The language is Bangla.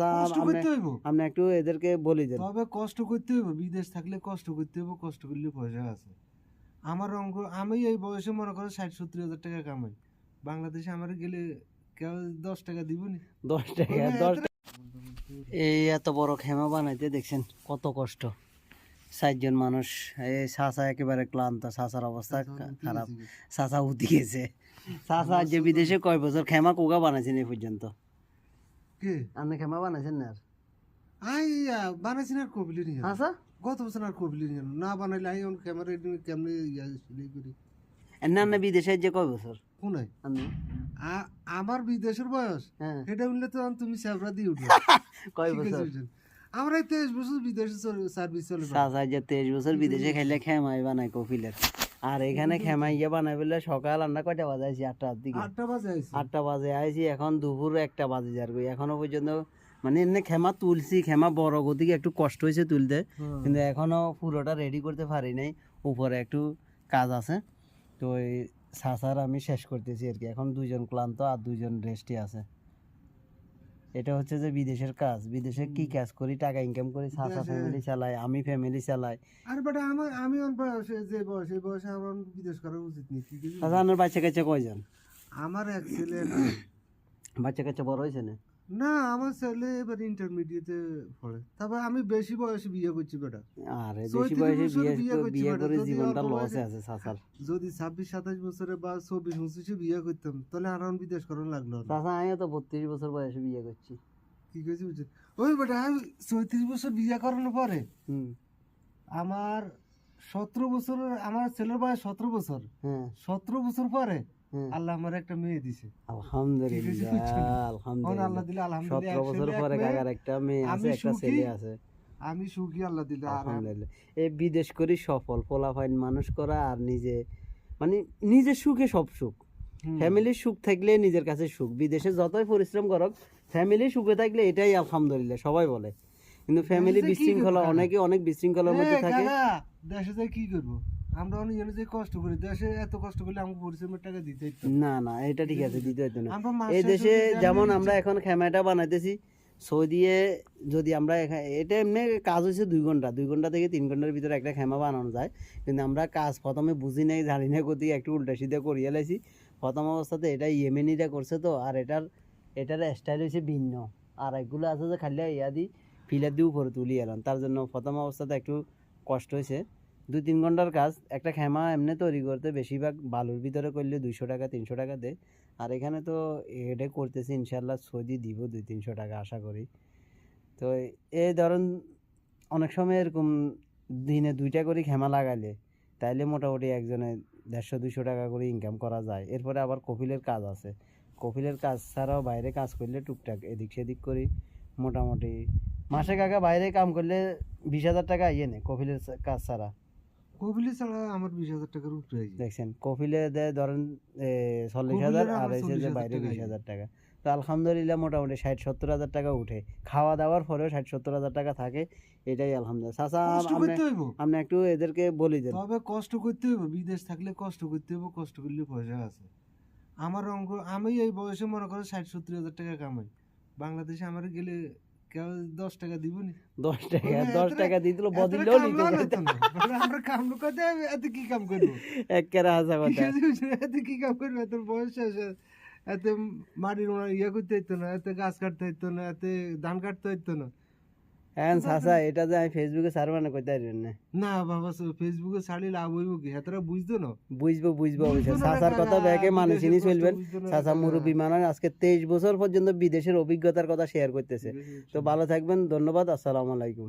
চাচা আপনি একটু এদেরকে বলি দেন তবে কষ্ট করতে হইব বিদেশ থাকলে কষ্ট করতে হইব কষ্ট করলে পয়সা আছে। আমার অঙ্ক আমি এই বয়সে মনে করো ষাট সত্তর হাজার টাকা কামাই। বাংলাদেশে আমার গেলে কেউ দশ টাকা দিব নি? দশ টাকা দশ এই এত বড় খেমা বানাইতে দেখছেন কত কষ্ট। ষাটজন মানুষ এই চাচা একেবারে ক্লান্ত চাচার অবস্থা খারাপ। চাচা উঠি গেছে। যে বিদেশে কয় বছর খেমা কোগা বানাইছেন এই পর্যন্ত? কে? আপনি খেমা বানাইছেন না আর? আর কবলি নিয়ে আচ্ছা। গত বছর আর কবলি নিয়ে না বানাইলে আই অন ক্যামেরা কেমনে ইয়া সিলাই করি? না না বিদেশে যে কয় বছর? আমার বিদেশের বয়স? হ্যাঁ। এটা বললে তো তুমি স্যাবরা দিয়ে উঠবে। কয় ঠিক বছর? আমরা তেইশ বছর বিদেশে সার্ভিস চলে। যে তেইশ বছর বিদেশে খাইলে খেমাই বানায় কপিলের আর এখানে খেমাই ইয়ে বানাই বলে সকাল আমরা কয়টা বাজে? আইছি আটটার দিকে। আটটা বাজে আইছি। আটটা বাজে আইছি এখন দুপুর একটা বাজে যার এখনও পর্যন্ত মানে এমনি খেমা তুলছি খেমা বড় গতিকে একটু কষ্ট হয়েছে তুলতে। কিন্তু এখনও পুরোটা রেডি করতে পারি নাই। উপরে একটু কাজ আছে। তো এই সাসার আমি শেষ করতেছি আর কি। এখন দুজন ক্লান্ত আর দুজন রেস্টে আছে। এটা হচ্ছে যে বিদেশের কাজ। বিদেশে কি কাজ করি? টাকা ইনকাম করি সাসা ফ্যামিলি চালাই আমি ফ্যামিলি চালাই। আর বেটা আমার আমি অন বয়সে যে বয়সে বয়সে আমার বিদেশ করা উচিত নেই সাসা আপনার বাচ্চা কাচ্চা কয়জন? আমার এক ছেলে বাচ্চা কাচ্চা বড় হয়েছে না? না আমার ছেলে এবার ইন্টারমিডিয়েটে পড়ে। তবে আমি বেশি বয়সে বিয়ে করছি বেটা। আরে বেশি বয়সে বিয়ে বিয়ে করে যদি জীবনটা লসে আছে সাসার। যদি ছাব্বিশ সাতাশ বছরে বা চব্বিশ পঁচিশে বিয়ে করতাম তাহলে আর বিদেশ করার লাগল না। সাসা আমি তো বত্রিশ বছর বয়সে বিয়ে করছি। কি কইছি বুঝছেন ওই বেটা আমি চৌত্রিশ বছর বিয়ে করানোর পরে হুম। আমার সতেরো বছর আমার ছেলের বয়স সতেরো বছর। হ্যাঁ। সতেরো বছর পরে হ্যাঁ। আল্লাহ আমার একটা মেয়ে দিছে। আলহামদুলিল্লাহ আলহামদুলিল্লাহ। আল্লাহ দিলে আলহামদুলিল্লাহ সতেরো এক বছর পরে কাকার একটা মেয়ে আছে আমি একটা সুখী। ছেলে আছে। আমি সুখী আল্লাহ দিলে আলহামদুলিল্লাহ। এই বিদেশ করি সফল ফলাফাইন মানুষ করা আর নিজে মানে নিজের সুখে সব সুখ। ফ্যামিলির সুখ থাকলে নিজের কাছে সুখ। বিদেশে যতই পরিশ্রম করক ফ্যামিলি সুখে থাকলে এটাই আলহামদুলিল্লাহ সবাই বলে। কিন্তু ফ্যামিলি বিশৃঙ্খলা অনেকে অনেক বিশৃঙ্খলার মধ্যে থাকে। দেশে যাই কি করব? আমরা অনেক জনে যে কষ্ট করি দেশে এত কষ্ট করলে আমাকে পরিশ্রমের টাকা দিতে হইতো। না না এটা ঠিক আছে দিতে হইতো না। এই দেশে যেমন আমরা এখন খেমাটা বানাইতেছি সৌদিয়ে যদি আমরা এটা এমনি কাজ হচ্ছে দুই ঘণ্টা দুই ঘণ্টা থেকে তিন ঘণ্টার ভিতরে একটা খেমা বানানো যায়। কিন্তু আমরা কাজ প্রথমে বুঝি নাই জানি না গতি একটু উল্টা সিধা করিয়ে লাইছি। প্রথম অবস্থাতে এটা ইয়েমেনিটা করছে তো আর এটার এটার স্টাইল হয়েছে ভিন্ন। আর এগুলো আছে যে খালি ইয়া দি ফিলার দিয়ে উপরে তুলি এলাম। তার জন্য প্রথম অবস্থাতে একটু কষ্ট হয়েছে। দুই তিন ঘণ্টার কাজ, একটা খেমা এমনি তৈরি করতে বেশিরভাগ বালুর ভিতরে করলে দুইশো টাকা, তিনশো টাকা দেয়। আর এখানে তো এটা করতেছি ইনশাল্লাহ সৌদি দিব দুই তিনশো টাকা আশা করি। তো এই ধরুন, অনেক সময় এরকম দিনে দুইটা করে খেমা লাগালে তাইলে মোটামুটি একজনে দেড়শো, দুইশো টাকা করে ইনকাম করা যায়। এরপরে আবার কপিলের কাজ আছে। কপিলের কাজ ছাড়াও বাইরে কাজ করলে টুকটাক এদিক সেদিক করি। মোটামুটি। মাসে কাকা বাইরে কাম করলে বিশ হাজার টাকা ইয়ে নেই কপিলের কাজ ছাড়া। ছাড়া আমার বিশ হাজার টাকার উপরে দেখছেন কপিলে দেয় ধরেন চল্লিশ হাজার আর এসে যে বাইরে বিশ হাজার টাকা। তো আলহামদুলিল্লাহ মোটামুটি ষাট সত্তর হাজার টাকা উঠে। খাওয়া দাওয়ার পরেও ষাট সত্তর হাজার টাকা থাকে এটাই আলহামদুলিল্লাহ। চাচা আপনি একটু এদেরকে বলি দেন। তবে কষ্ট করতে হইব বিদেশ থাকলে কষ্ট করতে হইব কষ্ট করলে পয়সা আছে। আমার অঙ্ক আমি এই বয়সে মনে করো ষাট সত্তর হাজার টাকা কামাই। বাংলাদেশে আমার গেলে কেউ দশ টাকা দিব নি দশ টাকা দশ টাকা দিয়ে দিল বদিলেও নিতে আমরা কাম করতে এত কি কাম করব? একেবারে হাসা কথা। এত কি কাম করব? এত বয়স আছে এত মাটির ইয়ে করতে হইতো না এত গাছ কাটতে হইতো না এত ধান কাটতে হইতো না। হ্যাঁ সাসা এটা যে আমি ফেসবুকে ছাড়বো না কইতে পারবেন না না বাবা ফেসবুকে ছাড়ি লাভ হইব কি? হেতরা বুঝতো না? বুঝব বুঝব অবশ্যই। না কথা ব্যাকে মানে বিদেশের চিনি চলবেন কাকা। মুরব্বী আজকে তেইশ বছর পর্যন্ত বিদেশের অভিজ্ঞতার কথা শেয়ার করতেছে। তো ভালো থাকবেন ধন্যবাদ আসসালামু আলাইকুম।